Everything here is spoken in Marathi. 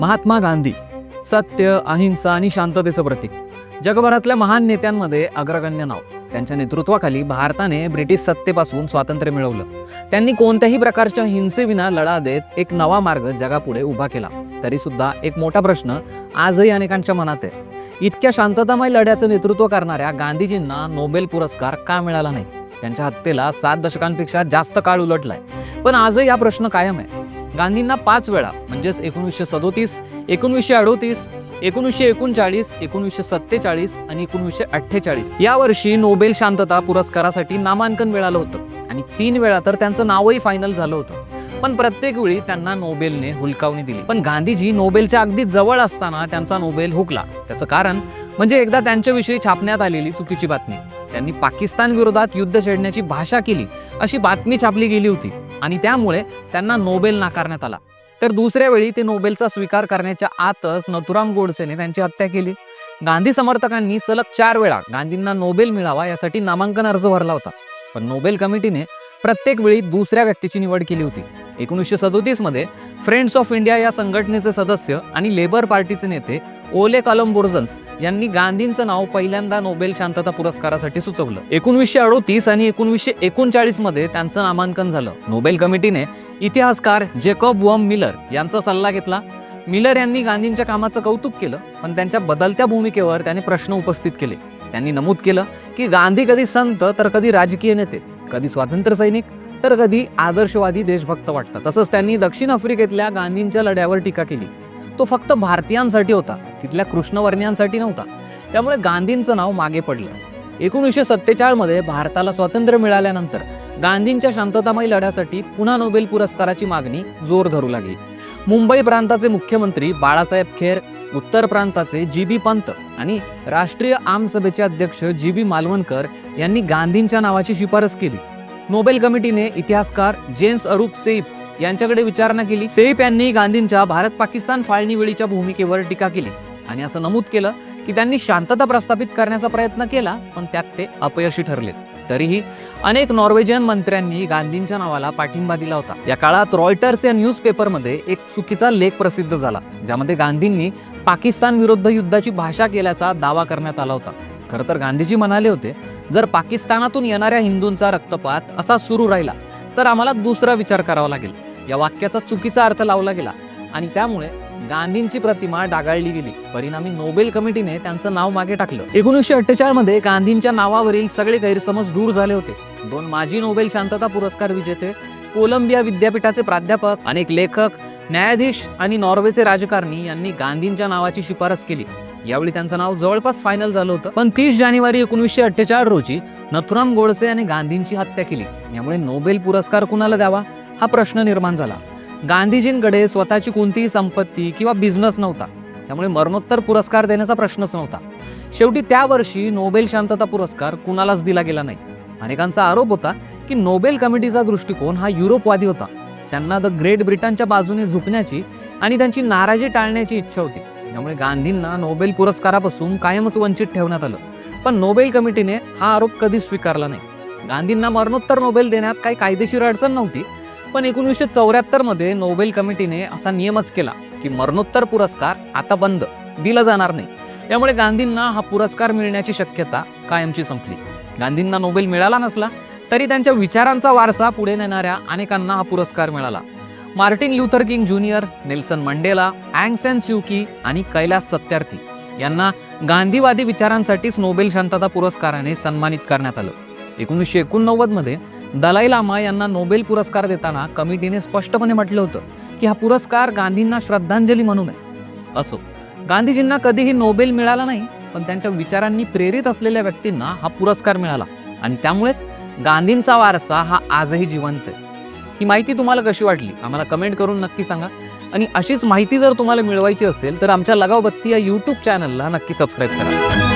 महात्मा गांधी सत्य अहिंसा आणि शांततेचं प्रतीक. जगभरातल्या महान नेत्यांमध्ये अग्रगण्य नाव. त्यांच्या नेतृत्वाखाली भारताने ब्रिटिश सत्तेपासून स्वातंत्र्य मिळवलं. त्यांनी कोणत्याही प्रकारच्या हिंसेविना लढा देत एक नवा मार्ग जगापुढे उभा केला. तरी सुद्धा एक मोठा प्रश्न आजही अनेकांच्या मनात आहे. इतक्या शांततामय लढ्याचं नेतृत्व करणाऱ्या गांधीजींना नोबेल पुरस्कार का मिळाला नाही? त्यांच्या हत्येला सात दशकांपेक्षा जास्त काळ उलटलाय. पण आजही हा प्रश्न कायम आहे. गांधींना पाच वेळा म्हणजेच एकोणीसशे सदोतीस एकोणीसशे अडोतीस एकोणीसशे एकोणचाळीस एकोणीसशे सत्तेचाळीस आणि एकोणीसशे अठ्ठेचाळीस. या वर्षी नोबेल शांतता पुरस्कारासाठी नामांकन मिळालं होतं आणि तीन वेळा तर त्यांचं नावही फायनल झालं होतं. पण प्रत्येक वेळी त्यांना नोबेलने हुलकावणी दिली. पण गांधीजी नोबेलच्या अगदी जवळ असताना त्यांचा नोबेल हुकला. त्याचं कारण म्हणजे एकदा त्यांच्याविषयी छापण्यात आलेली चुकीची बातमी. त्यांनी पाकिस्तान विरोधात युद्ध छेडण्याची भाषा केली. अशी बातमी छापली गेली होती. आणि त्यामुळे त्यांना नोबेल नाकारण्यात आला. तर दुसऱ्या वेळी ते नोबेलचा स्वीकार करण्याच्या आतच नथुराम गोडसेने त्यांची हत्या केली. गांधी समर्थकांनी सलग चार वेळा गांधींना नोबेल मिळावा यासाठी नामांकन अर्ज भरला होता. पण नोबेल कमिटीने प्रत्येक वेळी दुसऱ्या व्यक्तीची निवड केली होती. एकोणीसशे सदोतीसमध्ये फ्रेंड्स ऑफ इंडिया या संघटनेचे सदस्य आणि लेबर पार्टीचे नेते ओले कलम बोर्जन्स यांनी गांधींचं नाव पहिल्यांदा नोबेल शांतता पुरस्कारासाठी सुचवलं. एकोणीसशे अडोतीस आणि एकोणीसशे एकोणचाळीसमध्ये त्यांचं नामांकन झालं. नोबेल कमिटीने इतिहासकार जेकॉब वम मिलर यांचा सल्ला घेतला. मिलर यांनी गांधींच्या कामाचं कौतुक केलं पण त्यांच्या बदलत्या भूमिकेवर त्याने प्रश्न उपस्थित केले. त्यांनी नमूद केलं की गांधी कधी संत तर कधी राजकीय नेते कधी स्वातंत्र्य सैनिक तर कधी आदर्शवादी देशभक्त वाटतात. तसंच त्यांनी दक्षिण आफ्रिकेतल्या गांधींच्या लढ्यावर टीका केली. तो फक्त भारतीयांसाठी होता. तिथल्या कृष्णवर्णियांसाठी नव्हता. त्यामुळे गांधींचं नाव मागे पडलं. एकोणीसशे सत्तेचाळमध्ये भारताला स्वातंत्र्य मिळाल्यानंतर गांधींच्या शांततामय लढ्यासाठी पुन्हा नोबेल पुरस्काराची मागणी जोर धरू लागली. मुंबई प्रांताचे मुख्यमंत्री बाळासाहेब खेर उत्तर प्रांताचे जी बी पंत आणि राष्ट्रीय आमसभेचे अध्यक्ष जी बी मालवणकर यांनी गांधींच्या नावाची शिफारस केली. नोबेल कमिटीने इतिहासकार जेम्स अरूप सेफ यांच्याकडे विचारणा केली. सेफ यांनी गांधींच्या भारत पाकिस्तान फाळणीवेळीच्या भूमिकेवर टीका केली. आणि असं नमूद केलं की त्यांनी शांतता प्रस्थापित करण्याचा प्रयत्न केला पण त्यात ते अपयशी ठरले तरीही अनेक नॉर्वेजियन मंत्र्यांनी गांधींच्या नावाला पाठिंबा दिला होता. या काळात रॉयटर्स या न्यूजपेपरमध्ये एक चुकीचा लेख प्रसिद्ध झाला ज्यामध्ये गांधींनी पाकिस्तान विरुद्ध युद्धाची भाषा केल्याचा दावा करण्यात आला होता. खरं तर गांधीजी म्हणाले होते जर पाकिस्तानातून येणाऱ्या हिंदूंचा रक्तपात असा सुरू राहिला तर आम्हाला दुसरा विचार करावा लागेल. या वाक्याचा चुकीचा अर्थ लावला गेला आणि त्यामुळे गांधींची प्रतिमा डागाळली गेली. परिणामी नोबेल कमिटीने त्यांचं नाव मागे टाकलं. एकोणीसशे अठ्ठेचाळमध्ये गांधींच्या नावावरील सगळे गैरसमज दूर झाले होते. दोन माजी नोबेल शांतता पुरस्कार विजेते कोलंबिया विद्यापीठाचे प्राध्यापक अनेक लेखक न्यायाधीश आणि नॉर्वेचे राजकारणी यांनी गांधींच्या नावाची शिफारस केली. यावेळी त्यांचं नाव जवळपास फायनल झालं होतं. पण तीस जानेवारी एकोणीसशे अठ्ठेचाळ रोजी नथुराम गोडसे यांनी गांधींची हत्या केली. यामुळे नोबेल पुरस्कार कुणाला द्यावा? हा प्रश्न निर्माण झाला. गांधीजींकडे स्वतःची कोणतीही संपत्ती किंवा बिझनेस नव्हता. त्यामुळे मरणोत्तर पुरस्कार देण्याचा प्रश्नच नव्हता. शेवटी त्या वर्षी नोबेल शांतता पुरस्कार कुणालाच दिला गेला नाही. अनेकांचा आरोप होता की नोबेल कमिटीचा दृष्टिकोन हा युरोपवादी होता. त्यांना द ग्रेट ब्रिटनच्या बाजूने झुकण्याची आणि त्यांची नाराजी टाळण्याची इच्छा होती. त्यामुळे गांधींना नोबेल पुरस्कारापासून कायमच वंचित ठेवण्यात आलं. पण नोबेल कमिटीने हा आरोप कधीच स्वीकारला नाही. गांधींना मरणोत्तर नोबेल देण्यात काही कायदेशीर अडचण नव्हती पण एकोणीसशे चौऱ्याहत्तरमध्ये नोबेल कमिटीने असा नियमच केला की मरणोत्तर पुरस्कार आता बंद दिला जाणार नाही. त्यामुळे गांधींना हा पुरस्कार मिळण्याची शक्यता कायमची संपली. गांधींना नोबेल मिळाला नसला तरी त्यांच्या विचारांचा वारसा पुढे नेणाऱ्या अनेकांना हा पुरस्कार मिळाला. Martin Luther King Junior Nelson Mandela Aung San Suu Kyi आणि कैलास सत्यार्थी यांना गांधीवादी विचारांसाठीच नोबेल शांतता पुरस्काराने सन्मानित करण्यात आलं. एकोणीसशे एकोणनव्वदमध्ये दलाई लामा यांना नोबेल पुरस्कार देताना कमिटीने स्पष्टपणे म्हटलं होतं की हा पुरस्कार गांधींना श्रद्धांजली म्हणून आहे. असो गांधीजींना कधीही नोबेल मिळाला नाही पण त्यांच्या विचारांनी प्रेरित असलेल्या व्यक्तींना हा पुरस्कार मिळाला. आणि त्यामुळेच गांधींचा वारसा हा आजही जिवंत आहे. ही माहिती तुम्हाला कशी वाटली? आम्हाला कमेंट करून नक्की सांगा. आणि अशीच माहिती जर तुम्हाला मिळवायची असेल तर आमच्या लगावबत्ती या यूट्यूब चॅनलला नक्की सबस्क्राईब करा.